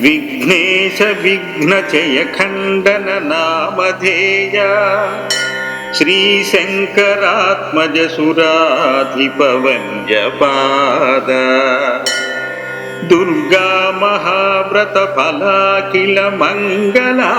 విఘ్నేశ విఘ్నచయ ఖండన నామధేయ శ్రీశంకరాత్మజ సురాధిపవంజపాద దుర్గా మహావ్రత ఫలాకిల మంగళాత్మన్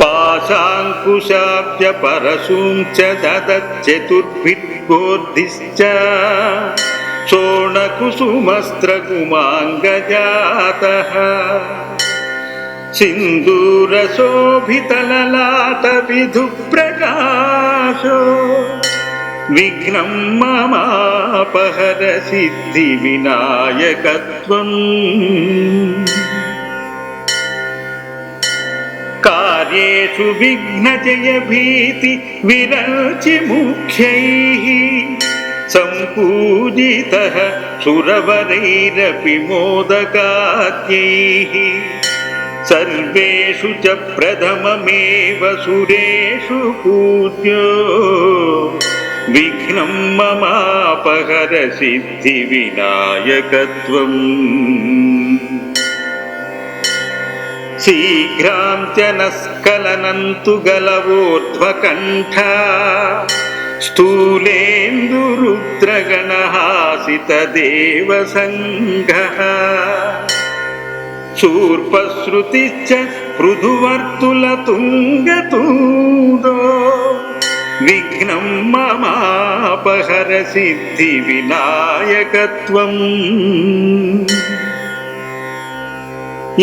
पाशाङ्कुशाब्जपरशूञ्च ददच्चतुर्भिर्गोर्धिश्च शोणकुसुमस्त्रकुमाङ्गजातः सिन्दूरशोभितललाटविधुप्रकाशो विघ्नं ममापहर सिद्धिविनायकत्वम् कार्येषु विघ्नजय भीति विरचि मुख्यैः सम्पूजितः सुरवरैरपि मोदकाद्यैः सर्वेषु च प्रथममेव सुरेषु पूज्यो विघ्नं ममापहर सिद्धिविनायकत्वम् शीघ्रां च न स्खलनन्तु गलवोर्ध्वकण्ठा स्थूलेन्दुरुद्रगणहासितदेवसङ्घः शूर्पश्रुतिश्च पृथुवर्तुलतुङ्गतूदो विघ्नं ममापहर सिद्धिविनायकत्वम्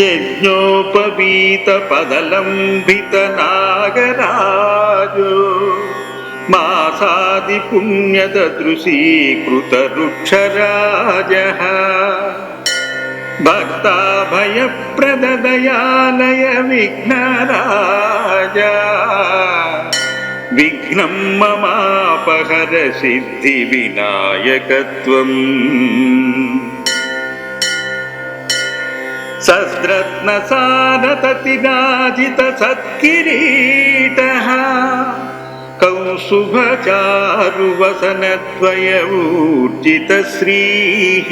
यज्ञोपवीतपदलम्बितनागराजो मासादिपुण्यददृशीकृतरुक्षराजः भक्ताभयप्रददयालय विघ्नराजा विघ्नं ममापहर सिद्धिविनायकत्वम् सद्रत्नसारततिराजितसत्किरीटः कौसुभचारुवसनद्वयऊर्जितश्रीः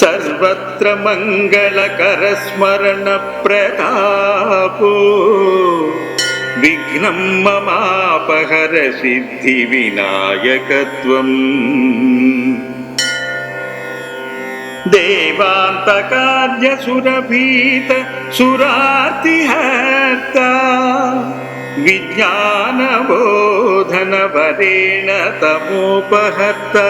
सर्वत्र मङ्गलकरस्मरणप्रतापो विघ्नं ममापहर सिद्धिविनायकत्वम् देवान्तकार्यसुरभीत सुरार्तिहर्ता विज्ञानबोधनवरेण तमोपहर्ता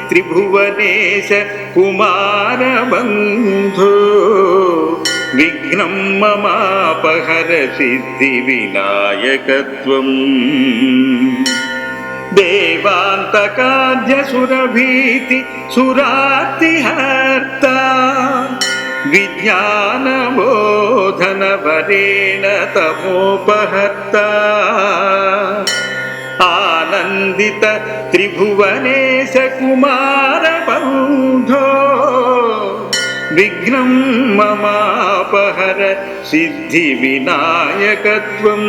आनन्दित्रिभुवनेश कुमारबन्धो विघ्नं ममापहर सिद्धिविनायकत्वम् देवान्तकार्यसुरभीति सुरातिहर्ता विज्ञानबोधनवरेण तमोपहर्ता आनन्दित त्रिभुवनेश कुमारबन्धो विघ्नं ममापहर सिद्धिविनायकत्वम्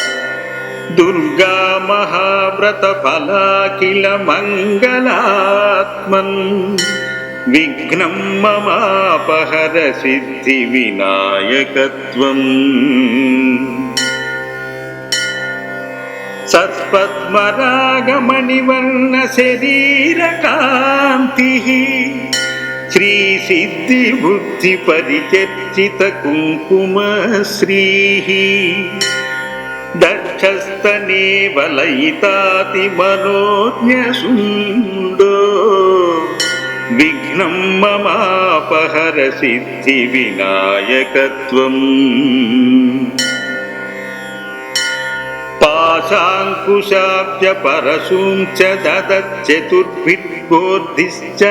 नामधेय श्रीशङ्करात्मज सुराधिपवञ्जपाद दुर्गा महाव्रत फलाकिल मङ्गलात्मन् विघ्नं ममापहर सिद्धिविनायकत्वम् సత్పద్మరాగమణివర్ణ శరీరకాంతి శ్రీ సిద్ధి బుద్ధి పరిచర్చిత కుంకుమ శ్రీ దక్షస్తనే వలయితాతి మనోజ్ఞసుండో విఘ్నం మమాపహర సిద్ధి వినాయకత్వం. పాశాంకుశాబ్జ పరశూంచ చ దదచ్చతుర్భిర్గోర్ధిశ్చ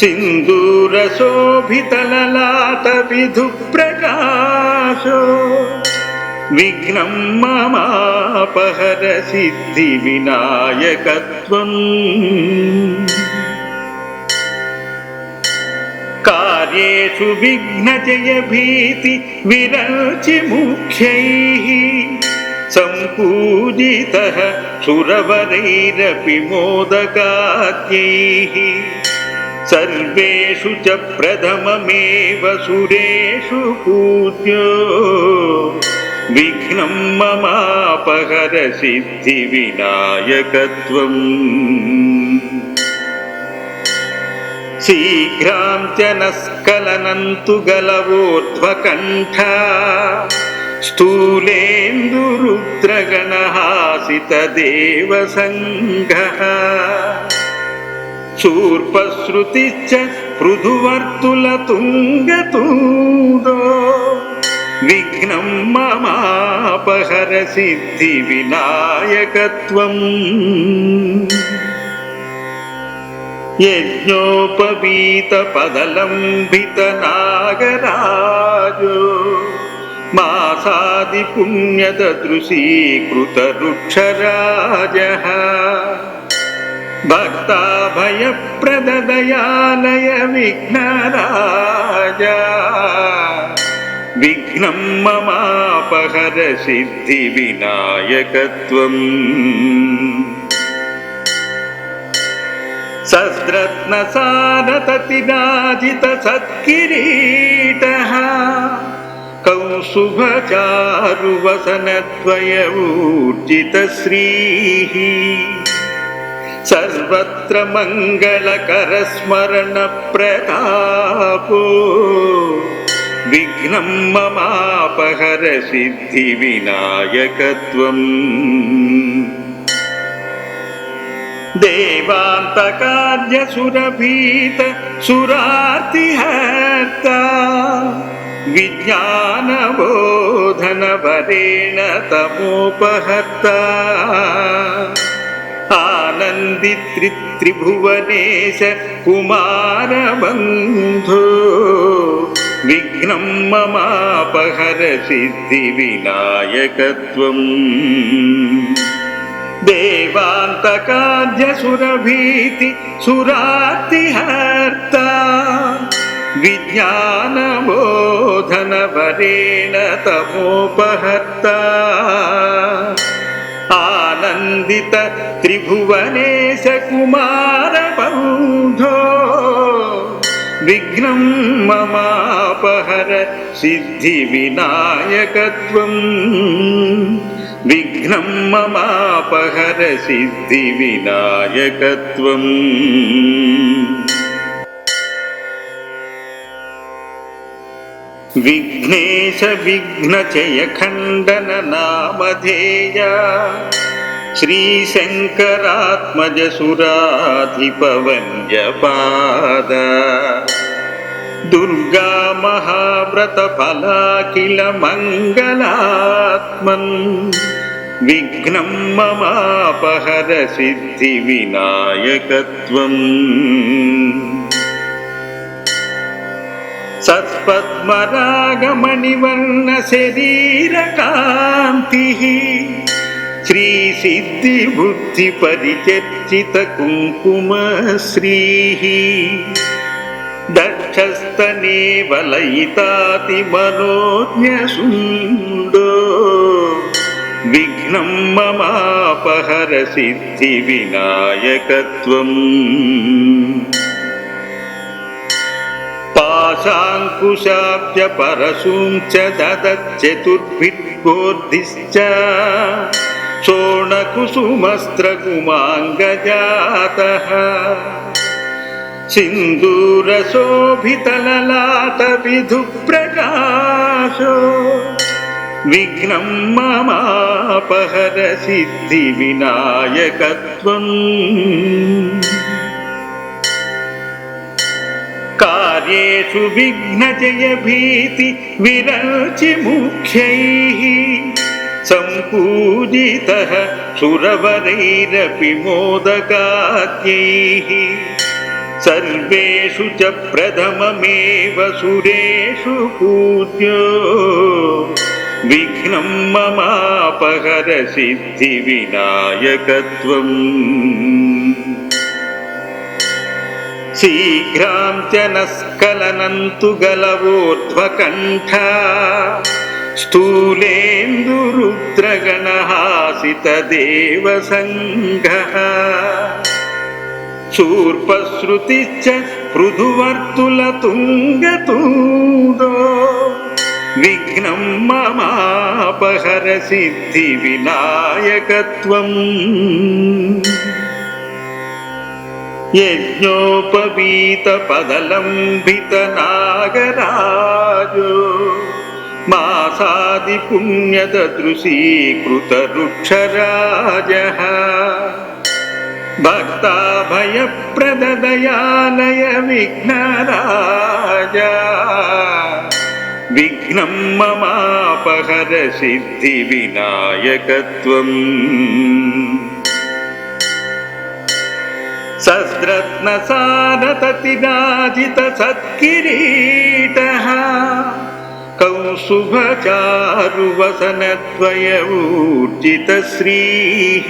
सिन्दूरशोभितललाट विधुप्रकाशो विघ्नं ममापहर सिद्धिविनायकत्वम् कार्येषु विघ्नजय भीति विरचि मुख्यैः सम्पूजितः सुरवरैरपि मोदकाद्यैः सर्वेषु च प्रथममेव सुरेषु पूज्यो विघ्नं ममापहर सिद्धिविनायकत्वम् शीघ्रां च न स्खलनन्तु गलवोर्ध्वकण्ठा स्थूलेन्दुरुद्रगणहासितदेवसङ्घः శూర్పశ్రుతిచ్చ పృథువర్తుల తుంగతుందో. విఘ్నం మమాపహర సిద్ధి వినాయకత్వం. యజ్ఞోపవీత పదలంబిత నాగరాజో. మాసాది పుణ్యత దృశీకృత రుక్షరాజ भक्ताभयप्रददयालय विघ्नराजा विघ्नं ममापहर सिद्धिविनायकत्वम् सस्रत्नसारततिराजित सत्किरीटः कौसुभचारुवसनद्वयऊर्जितश्रीः सर्वत्र मङ्गलकरस्मरणप्रतापो विघ्नं ममापहर सिद्धिविनायकत्वम् देवान्तकार्यसुरभीत सुरार्तिहर्ता विज्ञानबोधनवरेण तमोपहर्ता आनन्दित्रिभुवनेश कुमारबन्धो विघ्नं ममापहर सिद्धिविनायकत्वम् देवान्तकार्यसुरभीति सुरातिहर्ता विज्ञानबोधनवरेण तमोपहर्ता ఆనందిత త్రిభువనేశ కుమార బౌధో విఘ్నం మమాపహర సిద్ధి వినాయకత్వం విఘ్నం మమాపహర సిద్ధి వినాయకత్వం खण्डन नामधेया श्रीशङ्करात्मज सुराधिपवन्यपाद दुर्गा महाव्रतफलाखिल मङ्गलात्मन् विघ्नं ममापहर सिद्धिविनायकत्वम् सत्पद्मरागमणिवर्णशरीरकान्तिः श्रीसिद्धिबुद्धिपरिचर्चितकुङ्कुमश्रीः दक्षस्तने वलयिताति मनोज्ञसुन्दो विघ्नं ममापहर सिद्धिविनायकत्वम् पाशाङ्कुशाब्ज परशुं च ददच्चतुर्भिर्गोर्धिश्च शोणकुसुमस्त्रकुमाङ्गजातः सिन्दूरशोभितललाटविधुप्रकाशो विघ्नं ममापहर सिद्धिविनायकत्वम् कार्येषु विघ्नजय भीति विरचि मुख्यैः सम्पूजितः सुरवरैरपि मोदकाद्यैः सर्वेषु च प्रथममेव सुरेषु पूज्यो विघ्नं ममापहर सिद्धिविनायकत्वम् शीघ्रां च न स्खलनन्तु गलवोर्ध्वकण्ठा स्थूलेन्दुरुद्रगणहासितदेवसङ्घः शूर्पश्रुतिश्च पृथुवर्तुलतुङ्गतूदो विघ्नं ममापहर सिद्धिविनायकत्वम् यज्ञोपवीतपदलम्बितनागराजो मासादिपुण्यददृशीकृतरुक्षराजः भक्ताभयप्रददयालय विघ्नराजा विघ्नं ममापहर सिद्धिविनायकत्वम् सस्रत्नसारततिराजित सत्किरीटः कौसुभचारुवसनद्वयऊर्जितश्रीः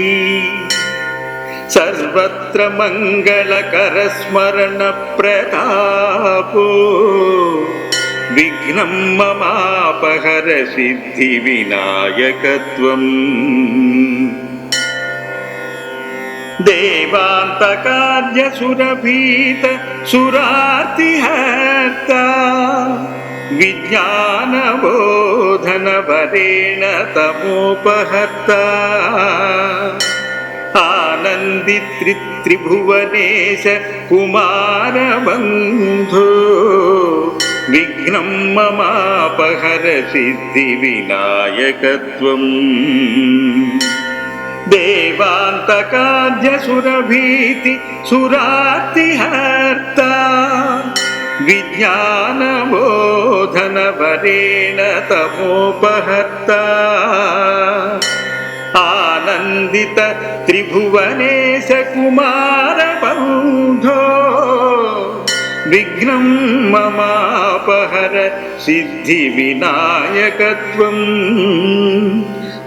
सर्वत्र मङ्गलकरस्मरणप्रतापो विघ्नं ममापहर सिद्धिविनायकत्वम् देवान्तकार्यसुरभीत सुरार्तिहर्ता विज्ञानबोधनवरेण तमोपहर्ता आनन्दित्रिभुवनेश कुमारबन्धो विघ्नं ममापहर सिद्धिविनायकत्वम् देवान्तकार्यसुरभीति सुरार्तिहर्ता विज्ञानबोधनवरेण तमोपहर्ता आनन्दित त्रिभुवनेश कुमारबन्धो विघ्नं ममापहर सिद्धिविनायकत्वम्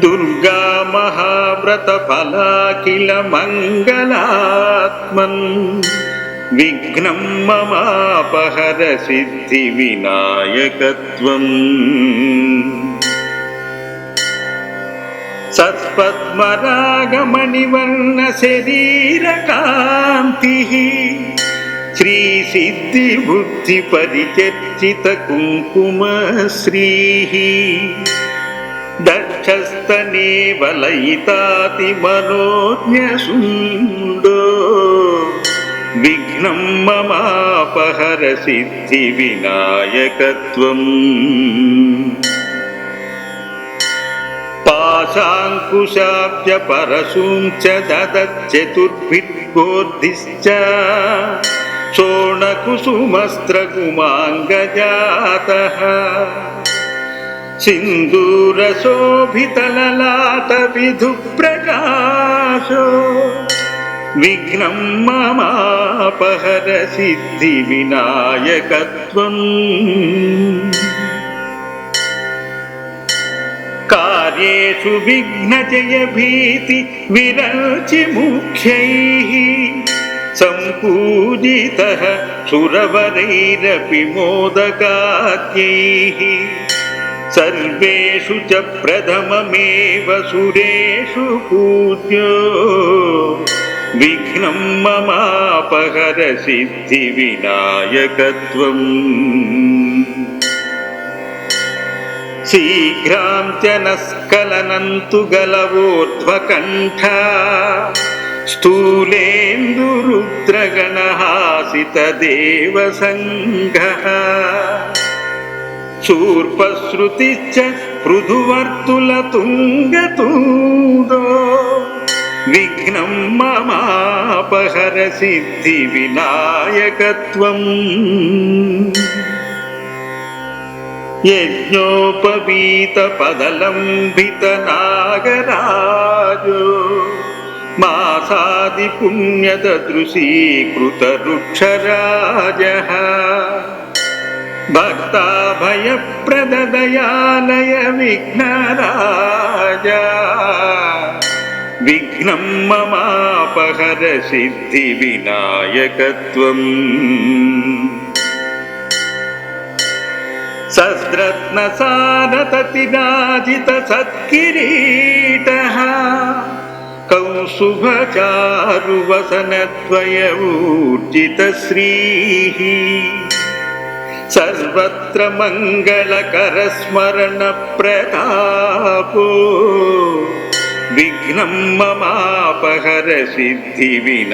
దుర్గా మహావ్రత ఫలాఖిల మంగళాత్మన్. విఘ్నం మమాపహర సిద్ధి వినాయకత్వం. సత్పద్మరాగమణివర్ణ శరీరకాంతి శ్రీ పరిచర్చిత కుంకుమ వలయితాతి మనోజ్ఞసుండో విఘ్నం మమాపహర సిద్ధి వినాయకత్వం పాశాంకుశాబ్జ పరశూం చ దదచ్చతుర్భిర్గోర్ధిశ్చ सिन्दूरशोभितललातविधुप्रकाशो विघ्नं ममापहरसिद्धिविनायकत्वम् कार्येषु विघ्नजयभीति विरचि मुख्यैः सम्पूजितः सुरवरैरपि मोदकात्यैः सर्वेषु च प्रथममेव सुरेषु पूज्यो विघ्नं ममापहर सिद्धिविनायकत्वम् शीघ्रां च न स्खलनन्तु गलवोर्ध्वकण्ठा स्थूलेन्दुरुद्रगणहासितदेवसङ्घः शूर्पश्रुतिश्च पृथुवर्तुलतुङ्गतूदो विघ्नं ममापहर सिद्धिविनायकत्वम् यज्ञोपवीतपदलम्बितनागराजो मासादिपुण्यददृशीकृतरुक्षराजः भक्ताभयप्रददयालय विघ्नराजा विघ्नं ममापहर सिद्धिविनायकत्वम् सस्रत्नसारततिराजित सत्किरीटः कौसुभचारुवसनद्वयऊर्जितश्रीः सर्वत्र मङ्गलकरस्मरणप्रतापो विघ्नं ममापहर सिद्धिविनायकत्वम्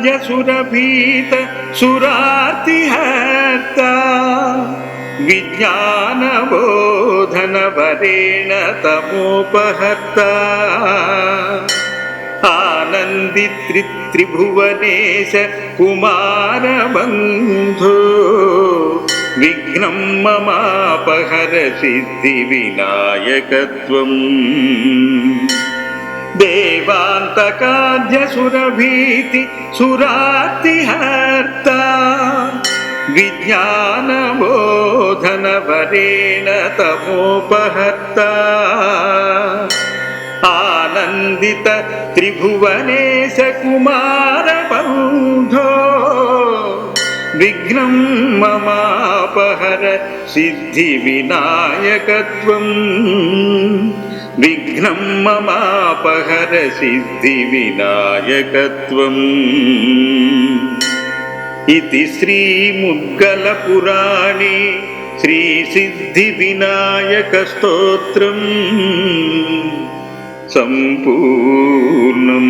देवान्तकार्यसुरभीत सुरातिहर्ता विज्ञानबोधनवरेण तमोपहर्ता आनन्दित्रिभुवनेश कुमारबन्धो विघ्नं ममापहर सिद्धिविनायकत्वम् देवान्तकाद्यसुरभीति सुरातिहर्ता विज्ञानबोधनवरेण तमोपहर्ता आनन्दित त्रिभुवनेश कुमारबन्धो विघ्नं ममापहर सिद्धिविनायकत्वम् विघ्नं ममापहर सिद्धिविनायकत्वम् इति श्रीमुद्गलपुराणे श्रीसिद्धिविनायकस्तोत्रम् सम्पूर्णम्